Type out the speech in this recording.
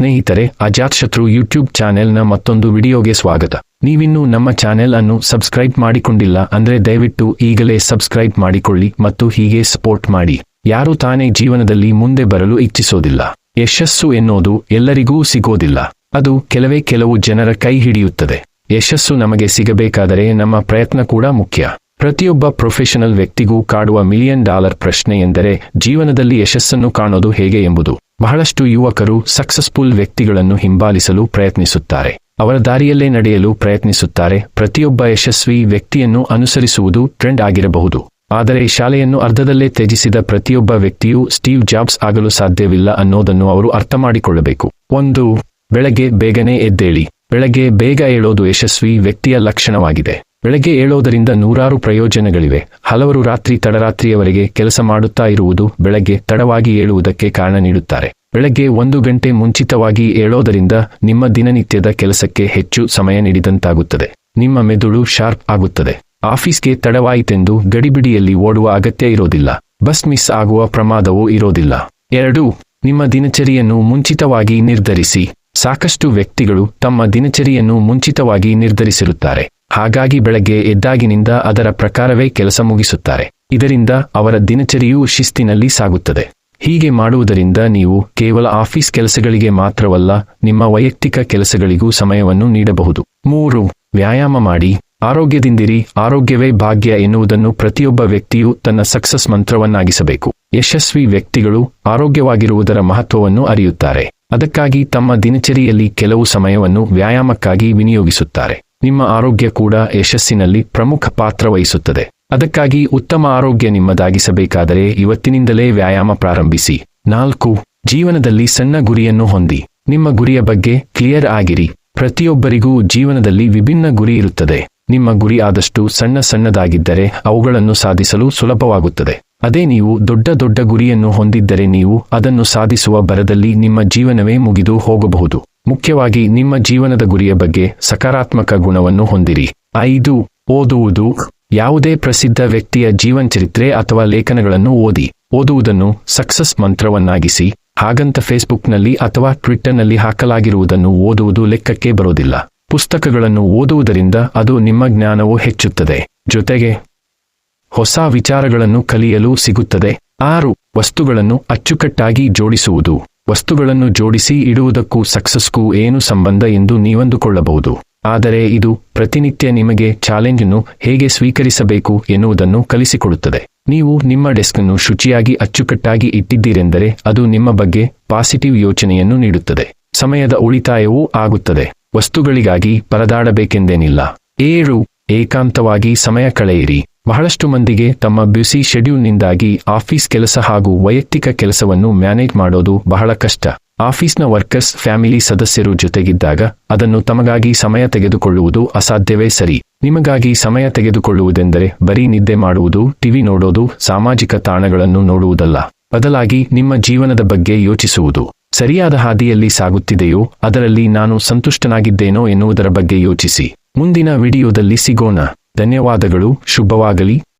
ಸ್ನೇಹಿತರೆ ಅಜಾತಶತ್ರು ಯೂಟ್ಯೂಬ್ ಚಾನೆಲ್ನ ಮತ್ತೊಂದು ವಿಡಿಯೋಗೆ ಸ್ವಾಗತ. ನೀವಿನ್ನೂ ನಮ್ಮ ಚಾನೆಲ್ ಅನ್ನು ಸಬ್ಸ್ಕ್ರೈಬ್ ಮಾಡಿಕೊಂಡಿಲ್ಲ ಅಂದ್ರೆ ದಯವಿಟ್ಟು ಈಗಲೇ ಸಬ್ಸ್ಕ್ರೈಬ್ ಮಾಡಿಕೊಳ್ಳಿ ಮತ್ತು ಹೀಗೆ ಸಪೋರ್ಟ್ ಮಾಡಿ. ಯಾರು ತಾನೇ ಜೀವನದಲ್ಲಿ ಮುಂದೆ ಬರಲು ಇಚ್ಛಿಸೋದಿಲ್ಲ. ಯಶಸ್ಸು ಎನ್ನುವುದು ಎಲ್ಲರಿಗೂ ಸಿಗೋದಿಲ್ಲ. ಅದು ಕೆಲವೇ ಕೆಲವು ಜನರ ಕೈ ಹಿಡಿಯುತ್ತದೆ. ಯಶಸ್ಸು ನಮಗೆ ಸಿಗಬೇಕಾದರೆ ನಮ್ಮ ಪ್ರಯತ್ನ ಕೂಡ ಮುಖ್ಯ. ಪ್ರತಿಯೊಬ್ಬ ಪ್ರೊಫೆಷನಲ್ ವ್ಯಕ್ತಿಗೂ ಕಾಡುವ ಮಿಲಿಯನ್ ಡಾಲರ್ ಪ್ರಶ್ನೆ ಎಂದರೆ ಜೀವನದಲ್ಲಿ ಯಶಸ್ಸನ್ನು ಕಾಣೋದು ಹೇಗೆ ಎಂಬುದು. ಬಹಳಷ್ಟು ಯುವಕರು ಸಕ್ಸಸ್ಫುಲ್ ವ್ಯಕ್ತಿಗಳನ್ನು ಹಿಂಬಾಲಿಸಲು ಪ್ರಯತ್ನಿಸುತ್ತಾರೆ. ಅವರ ದಾರಿಯಲ್ಲೇ ನಡೆಯಲು ಪ್ರಯತ್ನಿಸುತ್ತಾರೆ. ಪ್ರತಿಯೊಬ್ಬ ಯಶಸ್ವಿ ವ್ಯಕ್ತಿಯನ್ನು ಅನುಸರಿಸುವುದು ಟ್ರೆಂಡ್ ಆಗಿರಬಹುದು. ಆದರೆ ಶಾಲೆಯನ್ನು ಅರ್ಧದಲ್ಲೇ ತ್ಯಜಿಸಿದ ಪ್ರತಿಯೊಬ್ಬ ವ್ಯಕ್ತಿಯೂ ಸ್ಟೀವ್ ಜಾಬ್ಸ್ ಆಗಲು ಸಾಧ್ಯವಿಲ್ಲ ಅನ್ನೋದನ್ನು ಅವರು ಅರ್ಥ ಮಾಡಿಕೊಳ್ಳಬೇಕು ಒಂದು, ಬೆಳಗ್ಗೆ ಬೇಗನೆ ಎದ್ದೇಳಿ. ಬೆಳಗ್ಗೆ ಬೇಗ ಏಳೋದು ಯಶಸ್ವಿ ವ್ಯಕ್ತಿಯ ಲಕ್ಷಣವಾಗಿದೆ. ಬೆಳಗ್ಗೆ ಏಳೋದರಿಂದ ನೂರಾರು ಪ್ರಯೋಜನಗಳಿವೆ. ಹಲವರು ರಾತ್ರಿ ತಡರಾತ್ರಿಯವರೆಗೆ ಕೆಲಸ ಮಾಡುತ್ತಾ ಇರುವುದು ಬೆಳಗ್ಗೆ ತಡವಾಗಿ ಏಳುವುದಕ್ಕೆ ಕಾರಣ ನೀಡುತ್ತಾರೆ. ಬೆಳಗ್ಗೆ ಒಂದು ಗಂಟೆ ಮುಂಚಿತವಾಗಿ ಏಳೋದರಿಂದ ನಿಮ್ಮ ದಿನನಿತ್ಯದ ಕೆಲಸಕ್ಕೆ ಹೆಚ್ಚು ಸಮಯ ನೀಡಿದಂತಾಗುತ್ತದೆ. ನಿಮ್ಮ ಮೆದುಳು ಶಾರ್ಪ್ ಆಗುತ್ತದೆ. ಆಫೀಸ್ಗೆ ತಡವಾಯಿತೆಂದು ಗಡಿಬಿಡಿಯಲ್ಲಿ ಓಡುವ ಅಗತ್ಯ ಇರೋದಿಲ್ಲ. ಬಸ್ ಮಿಸ್ ಆಗುವ ಪ್ರಮಾದವೂ ಇರೋದಿಲ್ಲ. ಎರಡು, ನಿಮ್ಮ ದಿನಚರಿಯನ್ನು ಮುಂಚಿತವಾಗಿ ನಿರ್ಧರಿಸಿ. ಸಾಕಷ್ಟು ವ್ಯಕ್ತಿಗಳು ತಮ್ಮ ದಿನಚರಿಯನ್ನು ಮುಂಚಿತವಾಗಿ ನಿರ್ಧರಿಸಿರುತ್ತಾರೆ. ಹಾಗಾಗಿ ಬೆಳಗ್ಗೆ ಎದ್ದಾಗಿನಿಂದ ಅದರ ಪ್ರಕಾರವೇ ಕೆಲಸ ಮುಗಿಸುತ್ತಾರೆ. ಇದರಿಂದ ಅವರ ದಿನಚರಿಯೂ ಶಿಸ್ತಿನಲ್ಲಿ ಸಾಗುತ್ತದೆ. ಹೀಗೆ ಮಾಡುವುದರಿಂದ ನೀವು ಕೇವಲ ಆಫೀಸ್ ಕೆಲಸಗಳಿಗೆ ಮಾತ್ರವಲ್ಲ, ನಿಮ್ಮ ವೈಯಕ್ತಿಕ ಕೆಲಸಗಳಿಗೂ ಸಮಯವನ್ನು ನೀಡಬಹುದು. ಮೂರು, ವ್ಯಾಯಾಮ ಮಾಡಿ. ಆರೋಗ್ಯದಿಂದಿರಿ. ಆರೋಗ್ಯವೇ ಭಾಗ್ಯ ಎನ್ನುವುದನ್ನು ಪ್ರತಿಯೊಬ್ಬ ವ್ಯಕ್ತಿಯು ತನ್ನ ಸಕ್ಸಸ್ ಮಂತ್ರವನ್ನಾಗಿಸಬೇಕು. ಯಶಸ್ವಿ ವ್ಯಕ್ತಿಗಳು ಆರೋಗ್ಯವಾಗಿರುವುದರ ಮಹತ್ವವನ್ನು ಅರಿಯುತ್ತಾರೆ. ಅದಕ್ಕಾಗಿ ತಮ್ಮ ದಿನಚರಿಯಲ್ಲಿ ಕೆಲವು ಸಮಯವನ್ನು ವ್ಯಾಯಾಮಕ್ಕಾಗಿ ವಿನಿಯೋಗಿಸುತ್ತಾರೆ. ನಿಮ್ಮ ಆರೋಗ್ಯ ಕೂಡ ಯಶಸ್ಸಿನಲ್ಲಿ ಪ್ರಮುಖ ಪಾತ್ರ ವಹಿಸುತ್ತದೆ. ಅದಕ್ಕಾಗಿ ಉತ್ತಮ ಆರೋಗ್ಯ ನಿಮ್ಮದಾಗಿಸಬೇಕಾದರೆ ಇವತ್ತಿನಿಂದಲೇ ವ್ಯಾಯಾಮ ಪ್ರಾರಂಭಿಸಿ. ನಾಲ್ಕು, ಜೀವನದಲ್ಲಿ ಸಣ್ಣ ಗುರಿಯನ್ನು ಹೊಂದಿ. ನಿಮ್ಮ ಗುರಿಯ ಬಗ್ಗೆ ಕ್ಲಿಯರ್ ಆಗಿರಿ. ಪ್ರತಿಯೊಬ್ಬರಿಗೂ ಜೀವನದಲ್ಲಿ ವಿಭಿನ್ನ ಗುರಿ ಇರುತ್ತದೆ. ನಿಮ್ಮ ಗುರಿ ಆದಷ್ಟು ಸಣ್ಣ ಸಣ್ಣದಾಗಿದ್ದರೆ ಅವುಗಳನ್ನು ಸಾಧಿಸಲು ಸುಲಭವಾಗುತ್ತದೆ. ಅದೇ ನೀವು ದೊಡ್ಡ ದೊಡ್ಡ ಗುರಿಯನ್ನು ಹೊಂದಿದ್ದರೆ ನೀವು ಅದನ್ನು ಸಾಧಿಸುವ ಬರದಲ್ಲಿ ನಿಮ್ಮ ಜೀವನವೇ ಮುಗಿದು ಹೋಗಬಹುದು. ಮುಖ್ಯವಾಗಿ ನಿಮ್ಮ ಜೀವನದ ಗುರಿಯ ಬಗ್ಗೆ ಸಕಾರಾತ್ಮಕ ಗುಣವನ್ನು ಹೊಂದಿರಿ. ಐದು, ಓದುವುದು. ಯಾವುದೇ ಪ್ರಸಿದ್ಧ ವ್ಯಕ್ತಿಯ ಜೀವನ ಚರಿತ್ರೆ ಅಥವಾ ಲೇಖನಗಳನ್ನು ಓದಿ. ಓದುವುದನ್ನು ಸಕ್ಸಸ್ ಮಂತ್ರವನ್ನಾಗಿಸಿ, ಹಾಗಂತ ಫೇಸ್ಬುಕ್ನಲ್ಲಿ ಅಥವಾ ಟ್ವಿಟ್ಟರ್ನಲ್ಲಿ ಹಾಕಲಾಗಿರುವುದನ್ನು ಓದುವುದು ಲೆಕ್ಕಕ್ಕೆ ಬರೋದಿಲ್ಲ. ಪುಸ್ತಕಗಳನ್ನು ಓದುವುದರಿಂದ ಅದು ನಿಮ್ಮ ಜ್ಞಾನವು ಹೆಚ್ಚುತ್ತದೆ. ಜೊತೆಗೆ, ಹೊಸ ವಿಚಾರಗಳನ್ನು ಕಲಿಯಲು ಸಿಗುತ್ತದೆ. ಆರು, ವಸ್ತುಗಳನ್ನು ಅಚ್ಚುಕಟ್ಟಾಗಿ ಜೋಡಿಸುವುದು. ವಸ್ತುಗಳನ್ನು ಜೋಡಿಸಿ ಇಡುವುದಕ್ಕೂ ಸಕ್ಸಸ್ಗೂ ಏನು ಸಂಬಂಧ ಎಂದು ನೀವಂದುಕೊಳ್ಳಬಹುದು. ಆದರೆ ಇದು ಪ್ರತಿನಿತ್ಯ ನಿಮಗೆ ಚಾಲೆಂಜ್ ಅನ್ನು ಹೇಗೆ ಸ್ವೀಕರಿಸಬೇಕು ಎನ್ನುವುದನ್ನು ಕಲಿಸಿಕೊಡುತ್ತದೆ. ನೀವು ನಿಮ್ಮ ಡೆಸ್ಕ್ ಅನ್ನು ಶುಚಿಯಾಗಿ ಅಚ್ಚುಕಟ್ಟಾಗಿ ಇಟ್ಟಿದ್ದೀರೆಂದರೆ ಅದು ನಿಮ್ಮ ಬಗ್ಗೆ ಪಾಸಿಟಿವ್ ಯೋಚನೆಯನ್ನು ನೀಡುತ್ತದೆ. ಸಮಯದ ಉಳಿತಾಯವೂ ಆಗುತ್ತದೆ. ವಸ್ತುಗಳಿಗಾಗಿ ಪರದಾಡಬೇಕೆಂದೇನಿಲ್ಲ. ಏಳು ಏಕಾಂತವಾಗಿ ಸಮಯ ಕಳೆಯಿರಿ. ಬಹಳಷ್ಟು ಮಂದಿಗೆ ತಮ್ಮ ಬ್ಯುಸಿ ಶೆಡ್ಯೂಲ್ನಿಂದಾಗಿ ಆಫೀಸ್ ಕೆಲಸ ಹಾಗೂ ವೈಯಕ್ತಿಕ ಕೆಲಸವನ್ನು ಮ್ಯಾನೇಜ್ ಮಾಡೋದು ಬಹಳ ಕಷ್ಟ. ಆಫೀಸ್ನ ವರ್ಕರ್ಸ್, ಫ್ಯಾಮಿಲಿ ಸದಸ್ಯರು ಜೊತೆಗಿದ್ದಾಗ ಅದನ್ನು ತಮಗಾಗಿ ಸಮಯ ತೆಗೆದುಕೊಳ್ಳುವುದು ಅಸಾಧ್ಯವೇ ಸರಿ. ನಿಮಗಾಗಿ ಸಮಯ ತೆಗೆದುಕೊಳ್ಳುವುದೆಂದರೆ ಬರೀ ನಿದ್ದೆ ಮಾಡುವುದು, ಟಿವಿ ನೋಡೋದು, ಸಾಮಾಜಿಕ ತಾಣಗಳನ್ನು ನೋಡುವುದಲ್ಲ. ಬದಲಾಗಿ ನಿಮ್ಮ ಜೀವನದ ಬಗ್ಗೆ ಯೋಚಿಸುವುದು. ಸರಿಯಾದ ಹಾದಿಯಲ್ಲಿ ಸಾಗುತ್ತಿದೆಯೋ ಅದರಲ್ಲಿ ನಾನು ಸಂತುಷ್ಟನಾಗಿದ್ದೇನೋ ಎನ್ನುವುದರ ಬಗ್ಗೆ ಯೋಚಿಸಿ. ಮುಂದಿನ ವಿಡಿಯೋದಲ್ಲಿ ಸಿಗೋಣ. ಧನ್ಯವಾದಗಳು ಶುಭವಾಗಲಿ.